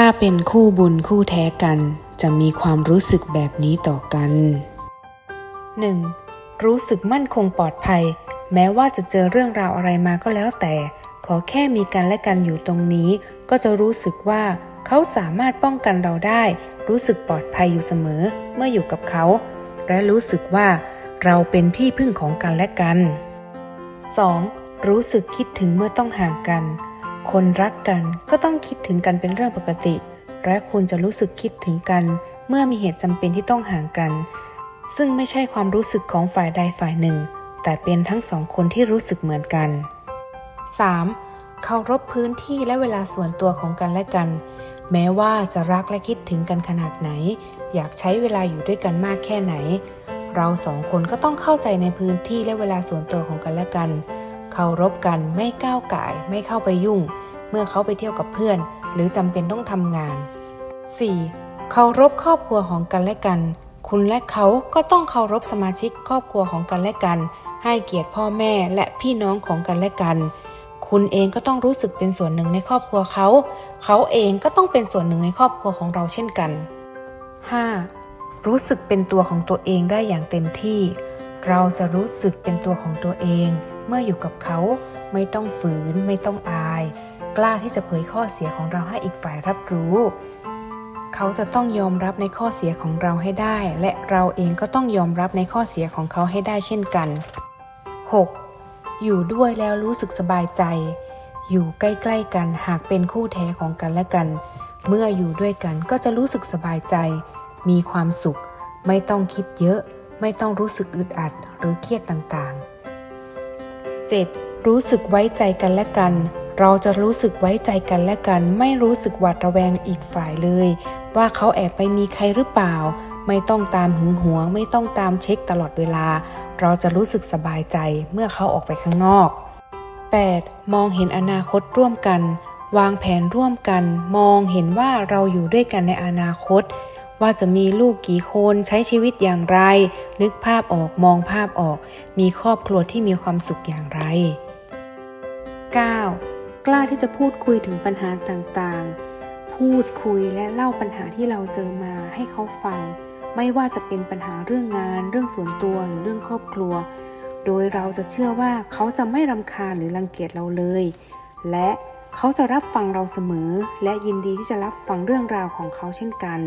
ถ้าเป็นคู่บุญคู่แท้กัน จะมีความรู้สึกแบบนี้ต่อกัน 1. รู้สึกมั่นคงปลอดภัย แม้ว่าจะเจอเรื่องราวอะไรมาก็แล้วแต่ ขอแค่มีกันและกันอยู่ตรงนี้ ก็จะรู้สึกว่าเขาสามารถป้องกันเราได้ รู้สึกปลอดภัยอยู่เสมอเมื่ออยู่กับเขา และรู้สึกว่าเราเป็นที่พึ่งของกันและกัน 2. รู้สึกคิดถึงเมื่อต้องห่างกัน คนรักกันก็ต้องคิดถึงกันเป็นเรื่องปกติ และคุณจะรู้สึกคิดถึงกัน เมื่อมีเหตุจำเป็นที่ต้องห่างกัน ซึ่งไม่ใช่ความรู้สึกของฝ่ายใดฝ่ายหนึ่ง แต่เป็นทั้งสองคนที่รู้สึกเหมือนกัน 3. เคารพพื้นที่และเวลาส่วนตัวของกันและกัน แม้ว่าจะรักและคิดถึงกันขนาดไหน อยากใช้เวลาอยู่ด้วยกันมากแค่ไหน เราสองคนก็ต้องเข้าใจในพื้นที่และเวลาส่วนตัวของกันและกัน เคารพกันไม่ก้าวไก่ไม่เข้าไปยุ่ง เมื่อเขาไปเที่ยวกับเพื่อน หรือจำเป็นต้องทำงาน 4. เคารพครอบครัวของกันและกัน คุณและเขาก็ต้องเคารพสมาชิกครอบครัวของกันและกัน ให้เกียรติพ่อแม่และพี่น้องของกันและกัน คุณเองก็ต้องรู้สึกเป็นส่วนหนึ่งในครอบครัวเขา เขาเองก็ต้องเป็นส่วนหนึ่งในครอบครัวของเราเช่นกัน 5. รู้สึกเป็นตัวของตัวเองได้อย่างเต็มที่ เราจะรู้สึกเป็นตัวของตัวเอง เมื่ออยู่กับเขาไม่ต้องฝืน ไม่ต้องอาย กล้าที่จะเผยข้อเสียของเราให้อีกฝ่ายรับรู้ เขาจะต้องยอมรับในข้อเสียของเราให้ได้ และเราเองก็ต้องยอมรับในข้อเสียของเขาให้ได้เช่นกัน 6. อยู่ด้วยแล้วรู้สึกสบายใจ อยู่ใกล้ๆกันหากเป็นคู่แท้ของกันและกัน เมื่ออยู่ด้วยกันก็จะรู้สึกสบายใจ มีความสุข ไม่ต้องคิดเยอะ ไม่ต้องรู้สึกอึดอัดหรือเครียดต่างๆ 7. รู้สึกไว้ใจกันและกัน เราจะรู้สึกไว้ใจกันและกัน ไม่รู้สึกหวาดระแวงอีกฝ่ายเลย ว่าเขาแอบไปมีใครหรือเปล่า ไม่ต้องตามหึงหวง ไม่ต้องตามเช็คตลอดเวลา เราจะรู้สึกสบายใจเมื่อเขาออกไปข้างนอก 8. มองเห็นอนาคตร่วมกัน วางแผนร่วมกัน มองเห็นว่าเราอยู่ด้วยกันในอนาคต ว่าจะมีลูกกี่คนใช้ชีวิตอย่างไร นึกภาพออกมองภาพออก มีครอบครัวที่มีความสุขอย่างไร 9. กล้าที่จะพูดคุยถึงปัญหาต่างๆ พูดคุยและเล่าปัญหาที่เราเจอมาให้เขาฟัง ไม่ว่าจะเป็นปัญหาเรื่องงาน เรื่องส่วนตัวหรือเรื่องครอบครัว โดยเราจะเชื่อว่าเขาจะไม่รำคาญหรือรังเกียจเราเลย และเขาจะรับฟังเราเสมอ และยินดีที่จะรับฟังเรื่องราวของเขาเช่นกัน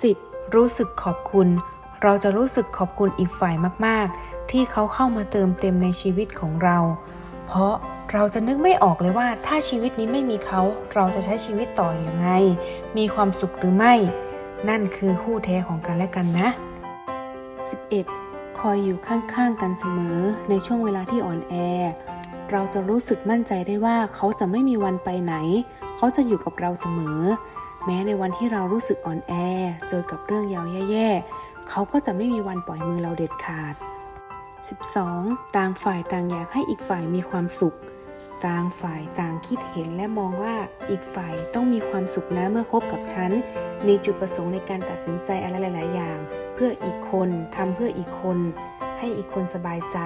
10. รู้สึกขอบคุณ เราจะรู้สึกขอบคุณอีกฝ่ายมากๆ ที่เขาเข้ามาเติมเต็มในชีวิตของเรา เพราะเราจะนึกไม่ออกเลยว่าถ้าชีวิตนี้ไม่มีเขา เราจะใช้ชีวิตต่ออยังไง มีความสุขหรือไม่ นั่นคือคู่แท้ของกันและกันนะ 11. คอยอยู่ข้างๆกันเสมอในช่วงเวลาที่อ่อนแอ เราจะรู้สึกมั่นใจได้ว่าเขาจะไม่มีวันไปไหน เขาจะอยู่กับเราเสมอ แม้ในวันที่เรารู้สึกอ่อนแอ เจอกับเรื่องยาวแย่ๆ เขาก็จะไม่มีวันปล่อยมือเราเด็ดขาด 12. ต่างฝ่ายต่างอยากให้อีกฝ่ายมีความสุข ต่างฝ่ายต่างคิดเห็นและมองว่าอีกฝ่ายต้องมีความสุขนะเมื่อคบกับฉัน มีจุดประสงค์ในการตัดสินใจอะไรหลาย ๆ อย่าง เพื่ออีกคนทำเพื่ออีกคน ให้อีกคนสบายใจ